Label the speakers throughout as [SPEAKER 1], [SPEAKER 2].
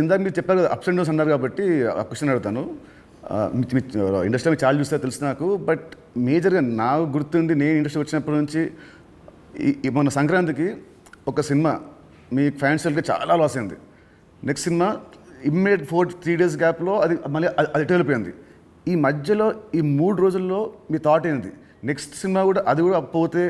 [SPEAKER 1] ఇందాక మీరు చెప్పారు కదా అప్స్ అండ్ డౌన్స్ అన్నారు కాబట్టి ఆ క్వశ్చన్ అడుగుతాను. ఇండస్ట్రీ చాలా చూస్తే తెలుసు నాకు. బట్ మేజర్గా నాకు గుర్తుండి నేను ఇండస్ట్రీ వచ్చినప్పటి నుంచి ఈ- మొన్న సంక్రాంతికి ఒక సినిమా మీ ఫైనాన్షియల్గా చాలా లాస్ అయింది. నెక్స్ట్ సినిమా ఇమ్మీడియట్ ఫోర్ త్రీ డేస్ గ్యాప్లో అది మళ్ళీ అది- అది వెళ్ళిపోయింది ఈ మధ్యలో ఈ మూడు రోజుల్లో మీ థాట్ ఏంటి నెక్స్ట్ సినిమా కూడా అది కూడా పోతే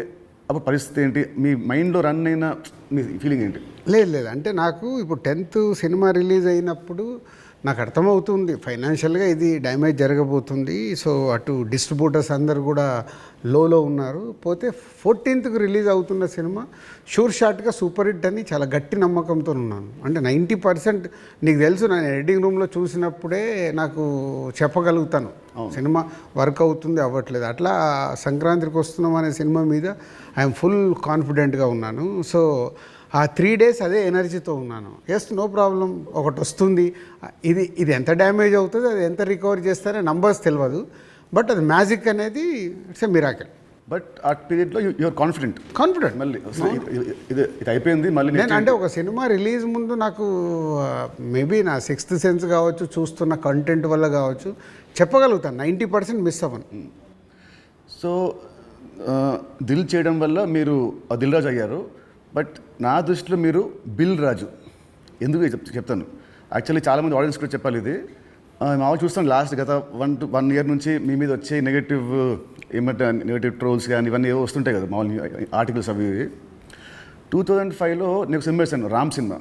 [SPEAKER 1] అప్పుడు పరిస్థితి ఏంటి? మీ మైండ్లో రన్ అయిన మీ ఫీలింగ్ ఏంటి?
[SPEAKER 2] లేదు లేదు. అంటే నాకు ఇప్పుడు టెన్త్ సినిమా రిలీజ్ అయినప్పుడు నాకు అర్థమవుతుంది. ఫైనాన్షియల్గా ఇది డ్యామేజ్ జరగబోతుంది. సో అటు డిస్ట్రిబ్యూటర్స్ అందరు కూడా లోలో ఉన్నారు. పోతే ఫోర్టీన్త్కి రిలీజ్ అవుతున్న సినిమా షూర్ షాట్గా సూపర్ హిట్ అని చాలా గట్టి నమ్మకంతో ఉన్నాను. అంటే నైంటీ పర్సెంట్ నీకు తెలుసు నేను ఎడిటింగ్ రూమ్లో చూసినప్పుడే నాకు చెప్పగలుగుతాను. సినిమా వర్క్ అవుతుంది అవ్వట్లేదు. అట్లా సంక్రాంతికి వస్తున్నాం అనే సినిమా మీద ఐఎమ్ ఫుల్ కాన్ఫిడెంట్గా ఉన్నాను. సో ఆ త్రీ డేస్ అదే ఎనర్జీతో ఉన్నాను. ఎస్ నో ప్రాబ్లం ఒకటి వస్తుంది. ఇది ఇది ఎంత డ్యామేజ్ అవుతుంది అది ఎంత రికవర్ చేస్తారో నంబర్స్ తెలియదు బట్ అది మ్యాజిక్ అనేది ఇట్స్ ఎ మిరాకెల్
[SPEAKER 1] బట్ ఆ పీరియడ్లో యువర్ కాన్ఫిడెంట్
[SPEAKER 2] కాన్ఫిడెంట్
[SPEAKER 1] మళ్ళీ ఇది- ఇది అయిపోయింది మళ్ళీ
[SPEAKER 2] నేను అంటే ఒక సినిమా రిలీజ్ ముందు నాకు మేబీ నా సిక్స్త్ సెన్స్ కావచ్చు చూస్తున్న కంటెంట్ వల్ల కావచ్చు చెప్పగలుగుతాను నైంటీ పర్సెంట్ మిస్ అవ్వను.
[SPEAKER 1] సో ఆ, దిల్ చేయడం వల్ల మీరు ఆ దిల్ రాజు అయ్యారు. బట్ నా దృష్టిలో మీరు బిల్ రాజు. ఎందుకు చెప్ చెప్తాను. యాక్చువల్లీ చాలామంది ఆడియన్స్ కూడా చెప్పాలి ఇది. మామూలు చూస్తాను లాస్ట్ గత వన్ టు వన్ ఇయర్ నుంచి మీ మీద వచ్చే నెగటివ్ ఏమంటే నెగటివ్ ట్రోల్స్ కానీ ఇవన్నీ ఏవో వస్తుంటాయి కదా మామూలు ఆర్టికల్స్ అవి టూ థౌజండ్ ఫైవ్లో నేను సినిమా వేసాను రామ్ సినిమా.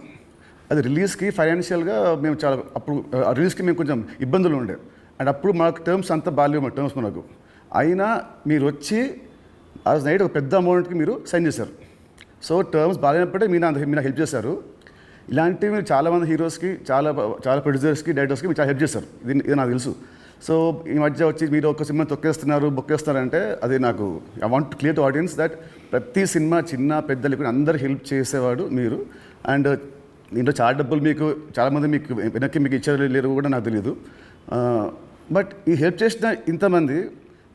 [SPEAKER 1] అది రిలీజ్కి ఫైనాన్షియల్గా మేము చాలా అప్పుడు ఆ రిలీజ్కి మేము కొంచెం ఇబ్బందులు ఉండే. అండ్ అప్పుడు మాకు టర్మ్స్ అంతా బాగాలేవు మా టర్మ్స్ మనకు అయినా మీరు వచ్చి ఆ నైట్ ఒక పెద్ద అమౌంట్కి మీరు సైన్ చేశారు. సో టర్మ్స్ బాగాలేనప్పుడే మీరు అంత మీరు హెల్ప్ చేశారు. ఇలాంటివి మీరు చాలామంది హీరోస్కి చాలా చాలా ప్రొడ్యూసర్స్కి డైరెక్టర్స్కి మీరు చాలా హెల్ప్ చేస్తారు ఇది ఇది నాకు తెలుసు. సో ఈ మధ్య వచ్చి మీరు ఒక సినిమా తొక్కేస్తున్నారు బొక్కేస్తున్నారంటే అది నాకు I want clear to audience that ప్రతి సినిమా చిన్న పెద్ద కూడా అందరు హెల్ప్ చేసేవాడు మీరు. అండ్ దీంట్లో చాలా డబ్బులు మీకు చాలామంది మీకు వెనక్కి మీకు ఇచ్చారు లేరు కూడా నాకు తెలియదు బట్ ఈ హెల్ప్ చేసిన ఇంతమంది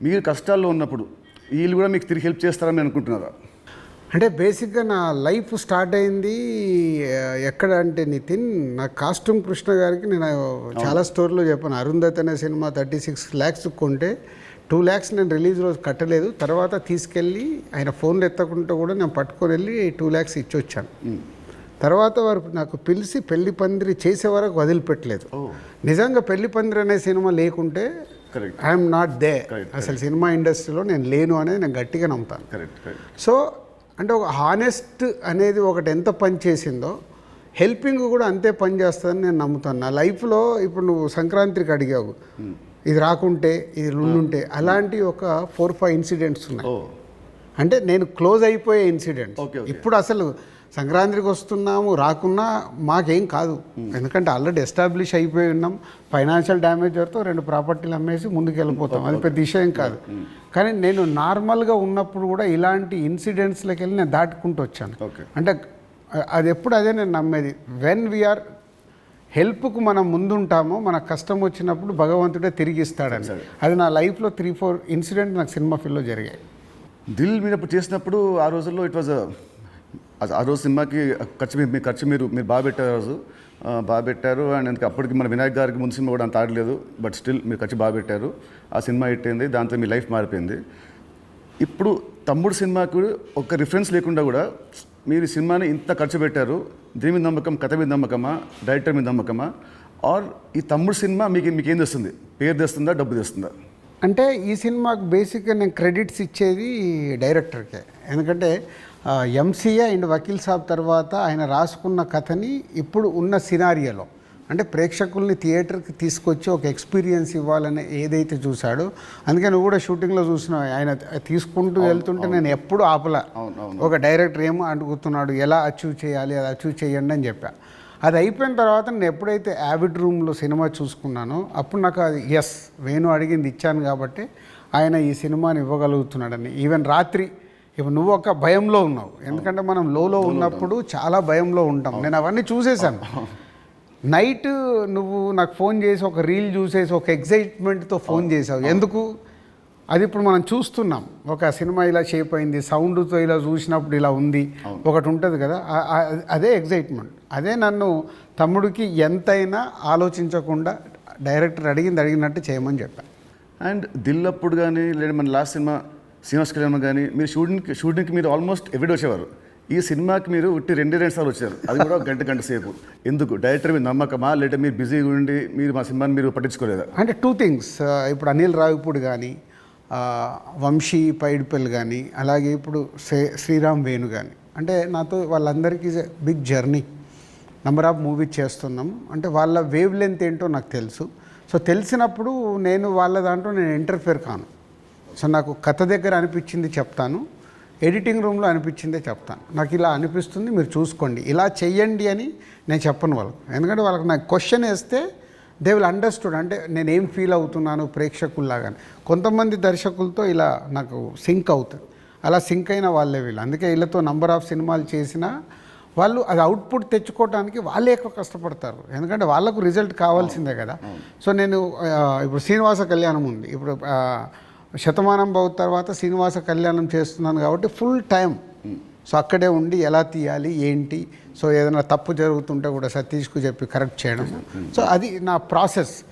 [SPEAKER 1] మీరు కష్టాల్లో ఉన్నప్పుడు వీళ్ళు కూడా మీకు తిరిగి హెల్ప్ చేస్తారని అనుకుంటున్నారా?
[SPEAKER 2] అంటే బేసిక్గా నా లైఫ్ స్టార్ట్ అయింది ఎక్కడ అంటే నితిన్ నా కాస్ట్యూమ్ కృష్ణ గారికి నేను చాలా స్టోర్లో చెప్పాను. అరుంధతి అనే సినిమా థర్టీ సిక్స్ ల్యాక్స్ కొంటే టూ ల్యాక్స్ నేను రిలీజ్ రోజు కట్టలేదు. తర్వాత తీసుకెళ్ళి ఆయన ఫోన్లు ఎత్తకుంటే కూడా నేను పట్టుకొని వెళ్ళి టూ ల్యాక్స్ ఇచ్చి వచ్చాను తర్వాత వారు నాకు పిలిచి పెళ్ళి పందిరి చేసే వరకు వదిలిపెట్టలేదు. నిజంగా పెళ్ళి పందిరి అనే సినిమా లేకుంటే ఐఎమ్ నాట్ దే. అసలు సినిమా ఇండస్ట్రీలో నేను లేను అనేది నేను గట్టిగా నమ్ముతాను. సో అంటే ఒక హానెస్ట్ అనేది ఒకటి ఎంత పని చేసిందో హెల్పింగ్ కూడా అంతే పని చేస్తుందని నేను నమ్ముతాను. నా లైఫ్లో ఇప్పుడు నువ్వు సంక్రాంతికి అడిగావు. ఇది రాకుంటే ఇది ఉండుంటే అలాంటి ఒక ఫోర్ ఫైవ్ ఇన్సిడెంట్స్ ఉన్నాయి. అంటే నేను క్లోజ్ అయిపోయే ఇన్సిడెంట్. ఇప్పుడు అసలు సంక్రాంతికి వస్తున్నాము రాకున్నా మాకేం కాదు. ఎందుకంటే ఆల్రెడీ ఎస్టాబ్లిష్ అయిపోయి ఉన్నాం. ఫైనాన్షియల్ డ్యామేజ్ రెండు ప్రాపర్టీలు అమ్మేసి ముందుకు వెళ్ళిపోతాం అది పెద్ద విషయం కాదు. కానీ నేను నార్మల్గా ఉన్నప్పుడు కూడా ఇలాంటి ఇన్సిడెంట్స్లోకి వెళ్ళి నేను దాటుకుంటూ వచ్చాను. అంటే అది ఎప్పుడు అదే నేను నమ్మేది. వెన్ వీఆర్ హెల్ప్కు మనం ముందుంటామో మన కష్టం వచ్చినప్పుడు భగవంతుడే తిరిగి ఇస్తాడని. అది నా లైఫ్లో త్రీ ఫోర్ ఇన్సిడెంట్ నాకు సినిమా ఫీల్డ్లో జరిగాయి.
[SPEAKER 1] దిల్ అప్పుడు చేసినప్పుడు ఆ రోజుల్లో ఇట్ వాజ్ ఆ రోజు సినిమాకి ఖర్చు మీ- మీ ఖర్చు మీరు మీరు బాగా పెట్టారు ఆ రోజు. బాగా పెట్టారు అండ్ అందుకే అప్పటికి మన వినాయక్ గారికి ముందు సినిమా కూడా అంత ఆడలేదు బట్ స్టిల్ మీరు ఖర్చు బాగా పెట్టారు. ఆ సినిమా ఇట్టింది దాంతో మీ లైఫ్ మారిపోయింది. ఇప్పుడు తమ్ముడు సినిమాకు ఒక రిఫరెన్స్ లేకుండా కూడా మీరు సినిమాని ఇంత ఖర్చు పెట్టారు. దీని మీద నమ్మకం కథ మీద నమ్మకమా డైరెక్టర్ మీద నమ్మకమా? ఆర్ ఈ తమ్ముడు సినిమా మీకు మీకు ఏం తెస్తుంది? పేరు తెస్తుందా డబ్బు తెస్తుందా?
[SPEAKER 2] అంటే ఈ సినిమాకు బేసిక్గా నేను క్రెడిట్స్ ఇచ్చేది డైరెక్టర్కే. ఎందుకంటే ఎంసీఏ అండ్ వకీల్ సాబ్ తర్వాత ఆయన రాసుకున్న కథని ఇప్పుడు ఉన్న సినారియోలో. అంటే ప్రేక్షకుల్ని థియేటర్కి తీసుకొచ్చి ఒక ఎక్స్పీరియన్స్ ఇవ్వాలని ఏదైతే చూశాడో అందుకే నువ్వు కూడా షూటింగ్లో చూసినావు. ఆయన తీసుకుంటూ వెళ్తుంటే నేను ఎప్పుడు ఆపలా. ఒక డైరెక్టర్ ఏమో అడుగుతున్నాడు ఎలా అచీవ్ చేయాలి అది అచీవ్ చేయండి అని చెప్పా. అది అయిపోయిన తర్వాత నేను ఎప్పుడైతే యావిడ్ రూమ్లో సినిమా చూసుకున్నానో అప్పుడు నాకు అది ఎస్ వేణు అడిగింది ఇచ్చాను కాబట్టి ఆయన ఈ సినిమాని ఇవ్వగలుగుతున్నాడని. ఈవెన్ రాత్రి ఇప్పుడు నువ్వు ఒక భయంలో ఉన్నావు. ఎందుకంటే మనం లోలో ఉన్నప్పుడు చాలా భయంలో ఉంటాం. నేను అవన్నీ చూసేశాను. నైట్ నువ్వు నాకు ఫోన్ చేసి ఒక రీల్ చూసేసి ఒక ఎగ్జైట్మెంట్తో ఫోన్ చేసావు. ఎందుకు? అది ఇప్పుడు మనం చూస్తున్నాం. ఒక సినిమా ఇలా షేప్ అయింది సౌండ్తో ఇలా చూసినప్పుడు ఇలా ఉంది ఒకటి ఉంటుంది కదా. అదే ఎగ్జైట్మెంట్ అదే నన్ను తమ్ముడికి ఎంతైనా ఆలోచించకుండా డైరెక్టర్ అడిగింది అడిగినట్టు చేయమని చెప్పాను
[SPEAKER 1] అండ్ దిల్ అప్పుడు కానీ లేదా మన లాస్ట్ సినిమా శ్రీనివాస్ కళ్యాణ్ కానీ మీరు షూటింగ్కి షూటింగ్కి మీరు ఆల్మోస్ట్ ఎవ్రీడే వచ్చేవారు. ఈ సినిమాకి మీరు ఉట్టి రెండే రెండు సార్లు వచ్చారు. అది కూడా గంట గంట సేపు. ఎందుకు? డైరెక్టర్ మీద నమ్మకమా? లేదా మీరు బిజీగా ఉండి మీరు మా సినిమాని మీరు పట్టించుకోలేదా?
[SPEAKER 2] అంటే టూ థింగ్స్ ఇప్పుడు అనిల్ రావిపూడి కానీ వంశీ పైడిపల్లి కానీ అలాగే ఇప్పుడు శ్రీ శ్రీరామ్ వేణు కానీ అంటే నాతో వాళ్ళందరికీ big journey. Number of movies చేస్తున్నాం. అంటే వాళ్ళ వేవ్ లెంత్ ఏంటో నాకు తెలుసు. సో తెలిసినప్పుడు నేను వాళ్ళ దాంట్లో నేను ఇంటర్ఫేర్ కాను. సో నాకు కథ దగ్గర అనిపించింది చెప్తాను. ఎడిటింగ్ రూమ్లో అనిపించిందే చెప్తాను. నాకు ఇలా అనిపిస్తుంది మీరు చూసుకోండి. ఇలా చెయ్యండి అని నేను చెప్పను వాళ్ళకు. ఎందుకంటే వాళ్ళకి నాకు క్వశ్చన్ వేస్తే దే విల్ అండర్స్టూడ్ అంటే నేను ఏం ఫీల్ అవుతున్నాను ప్రేక్షకుల్లాగా కొంతమంది దర్శకులతో ఇలా నాకు సింక్ అవుతుంది అలా సింక్ అయిన వాళ్ళే వీళ్ళు. అందుకే వీళ్ళతో నంబర్ ఆఫ్ సినిమాలు చేసినా వాళ్ళు అది అవుట్పుట్ తెచ్చుకోవడానికి వాళ్ళే ఎక్కువ కష్టపడతారు. ఎందుకంటే వాళ్ళకు రిజల్ట్ కావాల్సిందే కదా. సో నేను ఇప్పుడు శ్రీనివాస కళ్యాణం ఉంది. ఇప్పుడు శతమానం బావు తర్వాత శ్రీనివాస కళ్యాణం చేస్తున్నాను కాబట్టి ఫుల్ టైం సో అక్కడే ఉండి ఎలా తీయాలి ఏంటి? సో ఏదైనా తప్పు జరుగుతుంటే కూడా సతీష్కు చెప్పి కరెక్ట్ చేయడం. సో అది నా ప్రాసెస్